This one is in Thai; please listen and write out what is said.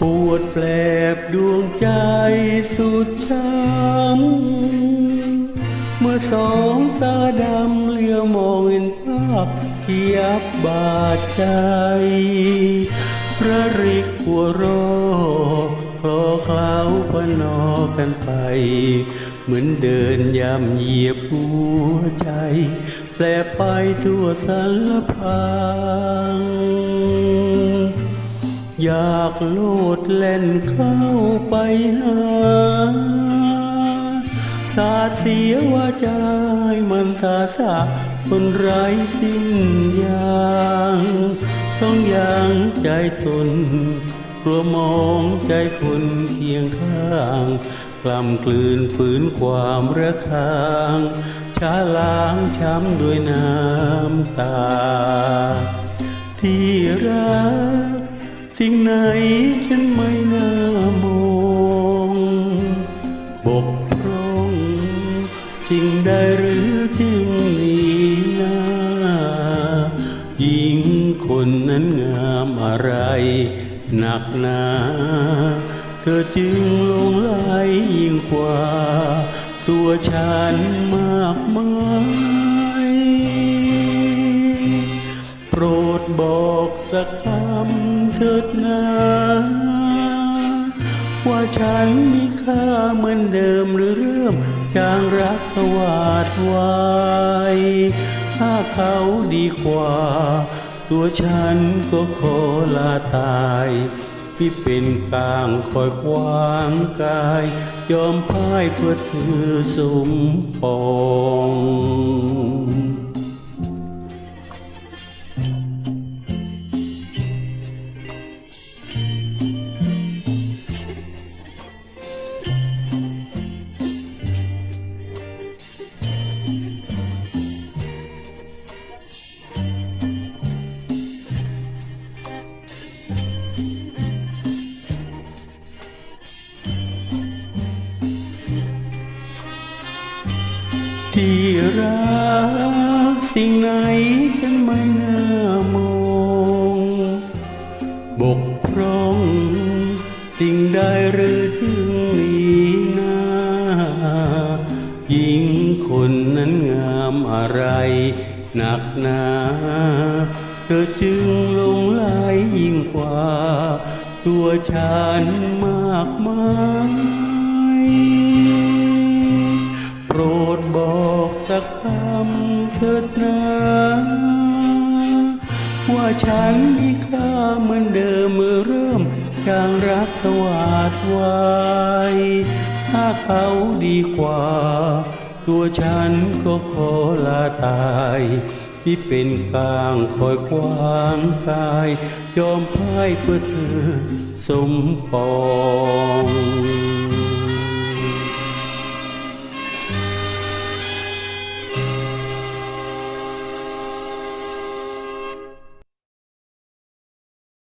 ปวดแปลบดวงใจสุดช้ำเมื่อสองตาดำเลี้ยวมองเห็นภาพที่ยับบาดใจ พระริกหัวรอคลอเคล้าพนอกันไป เหมือนเดินยำเหยียบหัวใจแปลไปทั่วสารพัง อยากโลดเล่นเข้าไปหาตาเสียว่าใจมันตาสาคนไร้สิ้นยางต้องยังใจตนกลัวมองใจคนเคียงข้างกล้ำกลืนฝืนความระคางช้าล้างช้ำด้วยน้ำตา ที่รัก สิ่งไหนฉันไม่น่ามองบกพร่อง สิ่งใดหรือจึงหนีหน้าหญิงคนนั้นงามอะไร หนักหนาเธอจึงลงไหลยิ่งกว่า ตัวฉันมากมายโปรดบอกสักคำ เถิดนาว่าฉันมีค่าเหมือนเดิมหรือเริ่มจางรักสวาดไวายถ้าเขาดีกว่า ตัวฉันก็ขอลาตายที่เป็นกลางคอยควางกาย ยอมพ่ายเพื่อเธอสมปอง ที่รักสิ่งไหนฉันไม่น่ามองบกพร่อง สิ่งใดหรือจึงหนีหน้าหญิงคนนั้นงามอะไร หนักหนา เธอจึงลงไหลยิ่งกว่า ตัวฉันมากมาย เถิดนาว่าฉันมีค่าเหมือนเดิมเมื่อเริ่มจางรักสวาดวายถ้าเขาดีกว่า ตัวฉันก็ขอลาตายที่เป็นกลางคอยควางกาย ยอมพ่ายเพื่อเธอสมปอง